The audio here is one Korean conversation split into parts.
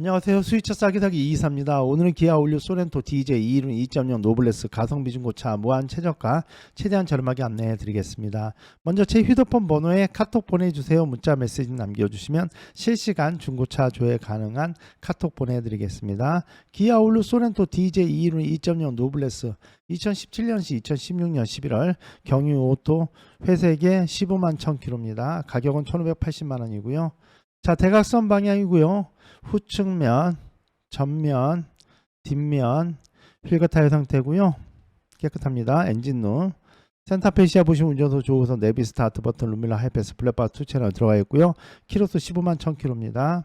안녕하세요. 수위차 싸게 사기 이이사입니다. 오늘은 기아 올류 소렌토 DJ 2륜 2.0 노블레스 가성비 중고차 무한 최저가 최대한 저렴하게 안내해 드리겠습니다. 먼저 제 휴대폰 번호에 카톡 보내주세요. 문자 메시지 남겨주시면 실시간 중고차 조회 가능한 카톡 보내드리겠습니다. 기아 올류 소렌토 DJ 2륜 2.0 노블레스 2017년시 2016년 11월 경유 오토 회색에 15만 1000km입니다. 가격은 1580만 원이고요. 자 대각선 방향이고요. 후측면, 전면, 뒷면 휠과 타이어 상태고요. 깨끗합니다. 엔진룸. 센터페시아 보시면 운전석 조우석 내비 스타트 버튼 룸밀러 하이패스 블랙바 투 채널 들어가 있고요. 키로수 15만 1000km입니다.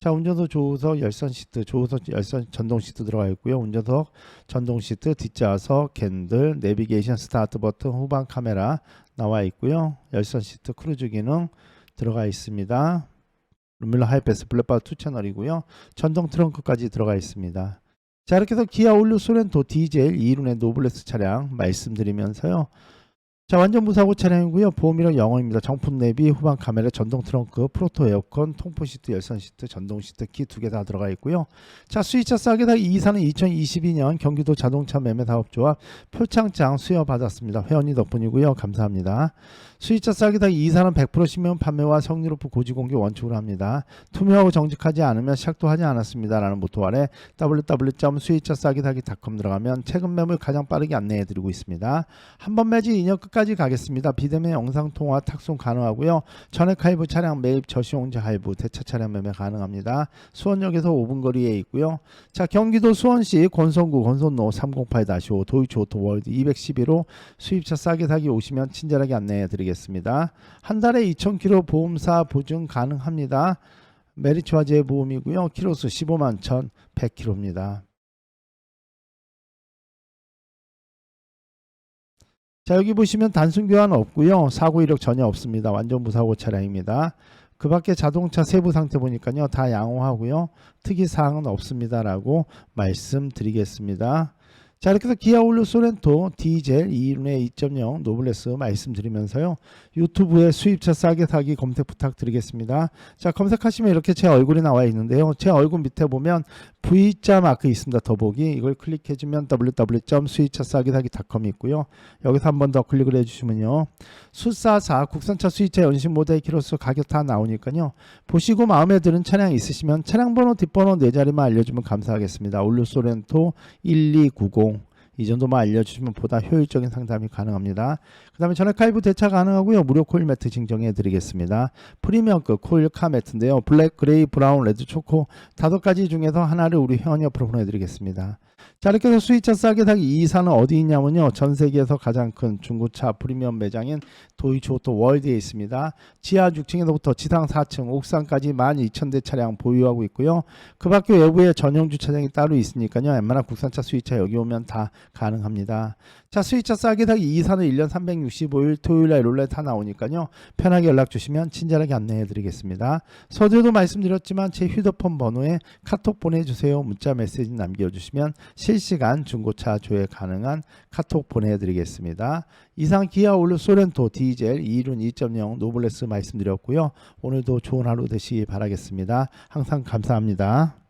자 운전석 조우석 열선 시트 조우석 열선 전동 시트 들어가 있고요. 운전석 전동 시트 뒷좌석 캔들 내비게이션 스타트 버튼 후방 카메라 나와 있고요. 열선 시트 크루즈 기능 들어가 있습니다. 룸밀러 하이패스 블랙바 투 채널이고요. 전동 트렁크까지 들어가 있습니다. 자 이렇게 해서 기아 올류 소렌토 디젤 2륜의 노블레스 차량 말씀드리면서요. 자 완전 무사고 차량이고요. 보험이랑 영어입니다. 정품 내비, 후방 카메라, 전동 트렁크, 프로토 에어컨, 통풍 시트, 열선 시트, 전동 시트 키 두 개 다 들어가 있고요. 자 수위차 싸게 다 이사는 2022년 경기도 자동차 매매 사업조합 표창장 수여 받았습니다. 회원님 덕분이고요. 감사합니다. 수위차 싸게 다 이사는 100% 신명 판매와 성리 높은 고지 공개 원칙으로 합니다. 투명하고 정직하지 않으면 시작도 하지 않았습니다라는 모토 아래 www.수위차싸기사기닷컴 들어가면 최근 매물 가장 빠르게 안내해 드리고 있습니다. 한 번 매지 2년 끝까지 가겠습니다. 비대면 영상 통화 탁송 가능하고요. 전액 할부 차량 매입 저시용자 할부 대차 차량 매매 가능합니다. 수원역에서 5분 거리에 있고요. 자 경기도 수원시 권선구 권선로 308-5 도이치 오토월드 211호 수입차 싸게 사기 오시면 친절하게 안내해 드리겠습니다. 한 달에 2,000km 보험사 보증 가능합니다. 메리츠화재 보험이고요. 키로수 15만 1,100km입니다. 자 여기 보시면 단순 교환 없고요. 사고 이력 전혀 없습니다. 완전 무사고 차량입니다. 그 밖에 자동차 세부 상태 보니까요. 다 양호하고요. 특이 사항은 없습니다 라고 말씀드리겠습니다. 자 이렇게 해서 기아 올류 소렌토 디젤 2륜의 2.0 노블레스 말씀드리면서요. 유튜브에 수입차 싸게 사기 검색 부탁드리겠습니다. 자 검색하시면 이렇게 제 얼굴이 나와 있는데요. 제 얼굴 밑에 보면 V자 마크 있습니다. 더보기 이걸 클릭해주면 www.수입차싸기사기.com이 있고요. 여기서 한 번 더 클릭을 해주시면요. 수사사 국산차 수입차 연식 모델 키로수 가격 다 나오니까요. 보시고 마음에 드는 차량 있으시면 차량 번호 뒷번호 네 자리만 알려주면 감사하겠습니다. 올류 소렌토 1290 이 정도만 알려주시면 보다 효율적인 상담이 가능합니다. 그 다음에 전액 할부 대차 가능하고요. 무료 코일 매트 증정해 드리겠습니다. 프리미엄급 코일 카 매트인데요. 블랙, 그레이, 브라운, 레드, 초코 다섯 가지 중에서 하나를 우리 회원 옆으로 보내드리겠습니다. 자 이렇게 해서 수입차 싸게 사기 이 이사는 어디 있냐면요. 전 세계에서 가장 큰 중고차 프리미엄 매장인 도이치 오토 월드에 있습니다. 지하 6층에서부터 지상 4층, 옥상까지 12,000대 차량 보유하고 있고요. 그 밖에 외부에 전용 주차장이 따로 있으니까요. 웬만한 국산차 수입차 여기 오면 다 가능합니다. 자 수입차 싸게 사기 이 사는 1년 365일 토요일날 롤렛 다 나오니까요. 편하게 연락 주시면 친절하게 안내해 드리겠습니다. 서두에도 말씀드렸지만 제 휴대폰 번호에 카톡 보내주세요. 문자 메시지 남겨주시면 실시간 중고차 조회 가능한 카톡 보내드리겠습니다. 이상 기아 올류 소렌토 디젤 2륜 2.0 노블레스 말씀드렸고요. 오늘도 좋은 하루 되시기 바라겠습니다. 항상 감사합니다.